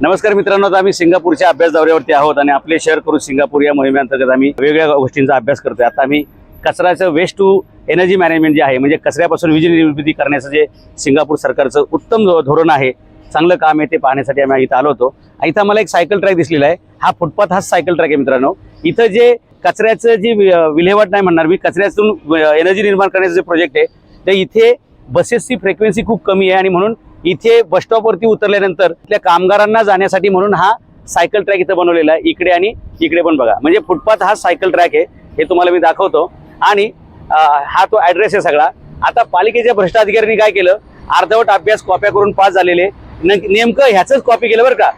नमस्कार मित्रांनो आता आम्ही सिंगापूरच्या अभ्यास दौऱ्यावरती आहोत आणि आपले शेअर करून सिंगापूर या मोहिमेअंतर्गत आम्ही वेगवेगळ्या गोष्टींचा अभ्यास करतोय. आता आम्ही कचऱ्याचं वेस्ट टू एनर्जी मॅनेजमेंट जे आहे म्हणजे कचऱ्यापासून वीज निर्मिती करण्याचं जे सिंगापूर सरकारचं उत्तम धोरण आहे चांगलं काम आहे ते पाहण्यासाठी आम्ही इथं आलो होतो. इथं आम्हाला एक सायकल ट्रॅक दिसलेला आहे. हा फुटपाथ हाच सायकल ट्रॅक आहे मित्रांनो. इथं जे कचऱ्याचं जी वि- विल्हेवाट नाही म्हणणार मी कचऱ्यातून एनर्जी निर्माण करण्याचं जे प्रोजेक्ट आहे ते इथे बसेसची फ्रिक्वेन्सी खूप कमी आहे आणि म्हणून इथे बस स्टॉपवरती उतरल्यानंतर त्या कामगारांना जाण्यासाठी म्हणून हा सायकल ट्रॅक इथं बनवलेला आहे. इकडे आणि इकडे पण बघा. म्हणजे फुटपाथ हा सायकल ट्रॅक आहे. हे तुम्हाला मी दाखवतो. आणि हा तो ऍड्रेस आहे सगळा. आता पालिकेच्या भ्रष्टाधिकाऱ्यांनी काय केलं? अर्धवट अभ्यास कॉप्या करून पास झालेले. न- नेमकं ह्याचंच कॉपी केलं बरं का?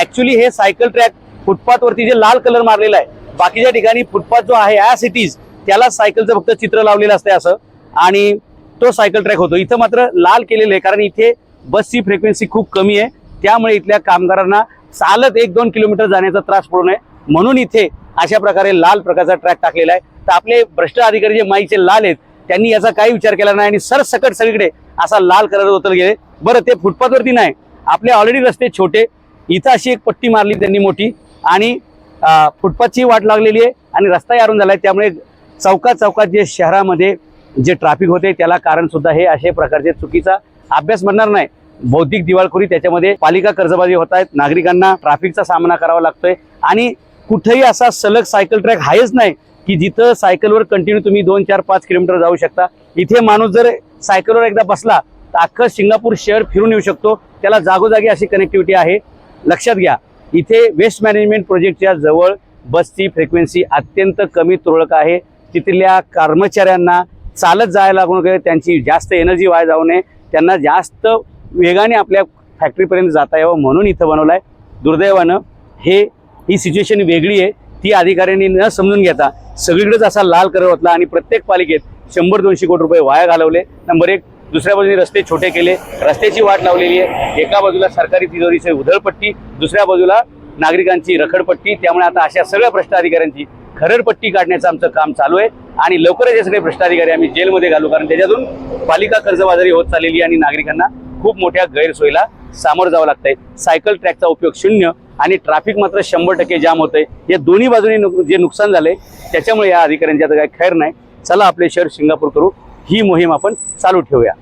ऍक्च्युली हे सायकल ट्रॅक फुटपाथवरती जे लाल कलर मारलेला आहे बाकीच्या ठिकाणी फुटपाथ जो आहे या सिटीज त्याला सायकलचं फक्त चित्र लावलेलं असतंय असं. आणि तो सायकल ट्रॅक होतो. इथं मात्र लाल केलेलं आहे कारण इथे बसची फ्रिक्वेन्सी खूप कमी आहे. त्यामुळे इथल्या कामगारांना चालत एक दोन किलोमीटर जाण्याचा त्रास पडू नये. म्हणून इथे अशा प्रकारे लाल प्रकारचा ट्रॅक टाकलेला आहे. तर आपले भ्रष्ट अधिकारी जे माईचे लाल आहेत त्यांनी याचा काही विचार केला नाही आणि सरसकट सगळीकडे असा लाल कलर उतर गेले. बरं ते फुटपाथवरती नाही. आपले ऑलरेडी रस्ते छोटे. इथं अशी एक पट्टी मारली त्यांनी मोठी. आणि फुटपाथची वाट लागलेली आहे आणि रस्ताही आरून झाला आहे त्यामुळे चौकात चौकात जे शहरामध्ये जे ट्रॅफिक होते त्याला कारण सुद्धा हे असे प्रकारचे चुकीचा अभ्यास म्हणणार नाही. बौद्धिक दिवाळखोरी त्याच्यामध्ये पालिका कर्जबाजी होत आहेत नागरिकांना ट्रॅफिकचा सामना करावा लागतोय. आणि कुठेही असा सलग सायकल ट्रॅक आहेच नाही की जिथं सायकलवर कंटिन्यू तुम्ही दोन चार पाच किलोमीटर जाऊ शकता. इथे माणूस जर सायकलवर एकदा बसला तर अख्खं सिंगापूर शहर फिरून येऊ शकतो. त्याला जागोजागी अशी कनेक्टिव्हिटी आहे. लक्षात घ्या इथे वेस्ट मॅनेजमेंट प्रोजेक्टच्या जवळ बसची फ्रिक्वेन्सी अत्यंत कमी तुरळक आहे. तिथल्या कर्मचाऱ्यांना चालत जायला लागू नये त्यांची जास्त एनर्जी वाया जाऊ नये. त्यांना जास्त वेगाने आपल्या फॅक्टरीपर्यंत जाता यावं म्हणून इथं बनवलं आहे दुर्दैवानं हे ही सिच्युएशन वेगळी आहे. ती अधिकाऱ्यांनी न समजून घेता सगळीकडेच असा लाल करत होतला आणि प्रत्येक पालिकेत शंभर दोनशे कोटी रुपये वाया घालवले. नंबर एक दुसऱ्या बाजूने रस्ते छोटे केले. रस्त्याची वाट लावलेली आहे. एका बाजूला सरकारी तिजोरीची उधळपट्टी दुसऱ्या बाजूला नागरिकांची रखडपट्टी. त्यामुळे आता अशा सगळ्या भ्रष्ट अधिकाऱ्यांची खरडपट्टी काढण्याचं आमचं काम चालू आहे. आणि लवकरच हे सगळे भ्रष्टाधिकारी आम्ही जेलमध्ये घालू कारण त्याच्यातून पालिका कर्जबाजारी होत चाललेली आहे आणि नागरिकांना खूप मोठ्या गैरसोयीला सामोरं जावं लागतंय. सायकल ट्रॅकचा उपयोग शून्य आणि ट्रॅफिक मात्र शंभर टक्के जाम होतंय. या दोन्ही बाजूने नुक- जे नुकसान झालंय त्याच्यामुळे या अधिकाऱ्यांची आता काही खैर नाही. चला आपले शहर सिंगापूर करू. ही मोहीम आपण चालू ठेवूया.